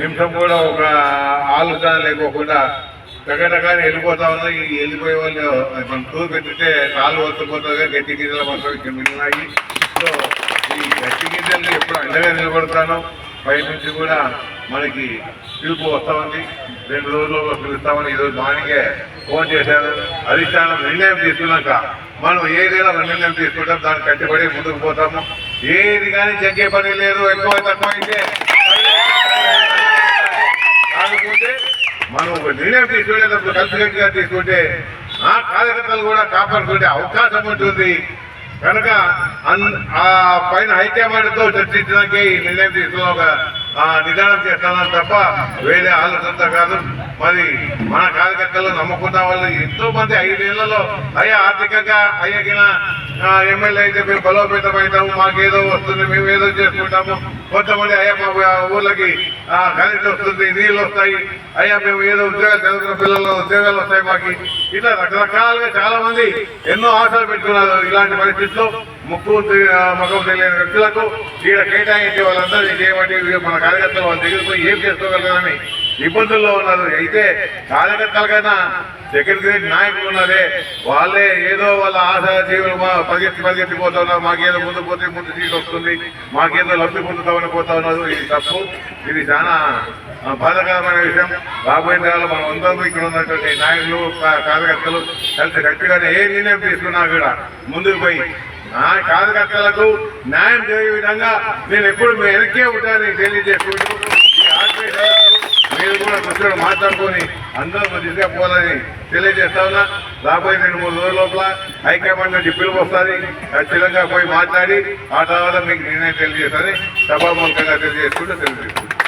నిమిషం కూడా ఒక ఆలోచన లేకోకుండా టగటగానే వెళ్ళిపోతా ఉన్నా ఈ వెళ్ళిపోయే వాళ్ళు మనం టూ పెట్టితే కాలు వస్తుపోతుంది గట్టి గింజలు మాత్రం ఇక్కడ మిగిలినాయి. సో ఈ గట్టి గింజలు ఎప్పుడు అండగా నిలబడతాను పై నుంచి కూడా మనకి పిలుపు వస్తా ఉంది. రెండు రోజుల్లో పిలుస్తామని ఈరోజు మార్నింగే ఫోన్ చేశారు అధిష్టానం నిర్ణయం తీసుకున్నాక మనం ఏదైనా నిర్ణయం తీసుకుంటాం దానికి కట్టుబడి ముందుకు పోతాము. ఏది కానీ చెక్కే పని లేదు ఎక్కువ తక్కువ అయితే మనం నిర్ణయం తీసుకునేటప్పుడు కలిసికట్టుగా తీసుకుంటే ఆ కార్యకర్తలు కూడా కాపాడుకునే అవకాశం ఉంటుంది. కనుక అన్- ఆ పైన హైకమాండ్తో చర్చించడానికి ఈ నిర్ణయం తీసుకున్న ఒక ఆ, నిదానం చేస్తానని తప్ప వేరే ఆలోచనతో కాదు. మరి మన లెక్కలు నమ్ముకున్న వాళ్ళు ఎంతో మంది ఐదేళ్ళలో అయ్యా ఆర్థికంగా అయ్యగిన ఎమ్మెల్యే అయితే మేము బలోపేతం అవుతాము మాకేదో వస్తుంది మేము ఏదో చేసుకుంటాము. కొంతమంది అయ్యా మా ఊళ్ళకి ఆ, కరెంట్ వస్తుంది నీళ్ళు వస్తాయి. అయ్యా మేము ఏదో ఉద్యోగాలు చదువుకున్న పిల్లల్లో ఉద్యోగాలు వస్తాయి మాకు. ఇట్లా రకరకాలుగా చాలా మంది ఎన్నో ఆశలు పెట్టుకున్నారు ఇలాంటి పరిస్థితుల్లో. ముక్కు ముఖం తెలియని వ్యక్తులకు ఇక్కడ కేటాయించే వాళ్ళందరూ చేయబట్టి మన కార్యకర్తలు వాళ్ళు దగ్గర ఏం చేసుకోగలరని ఇబ్బందుల్లో ఉన్నారు. అయితే కార్యకర్తలకైనా సెకండ్ నాయకులు ఉన్నారే వాళ్ళే ఏదో వాళ్ళ ఆశ జీవులు మా పరిగెత్తి పరిగెత్తి పోతా ఉన్నారు. మాకేదో ముందు పోతే ముందు సీట్ వస్తుంది మాకేదో లబ్ధి పొందుతామని పోతా ఉన్నారు. ఇది తప్పు. ఇది చాలా బాధకరమైన విషయం. రాబోయే కాలంలో మనం అందరం ఇక్కడ ఉన్నటువంటి నాయకులు కార్యకర్తలు కలిసి గట్టిగానే ఏ నిర్ణయం తీసుకున్నా కూడా ముందుకు పోయి నా కార్యకర్తలకు న్యాయం జరిగే విధంగా నేను ఎప్పుడు మీ వెనక్కే ఉంటానని తెలియజేసుకుంటూ మీరు మాట్లాడుకొని అందరూ దిశగా పోవాలని తెలియజేస్తా ఉన్నా. రాబోయే రెండు మూడు రోజుల లోపల హైకమాండ్ నుంచి పిలుపు వస్తుంది. ఖచ్చితంగా పోయి మాట్లాడి ఆ తర్వాత మీకు నిర్ణయం తెలియజేస్తాను సభామూలకంగా తెలియజేసుకుంటూ తెలియజేస్తాను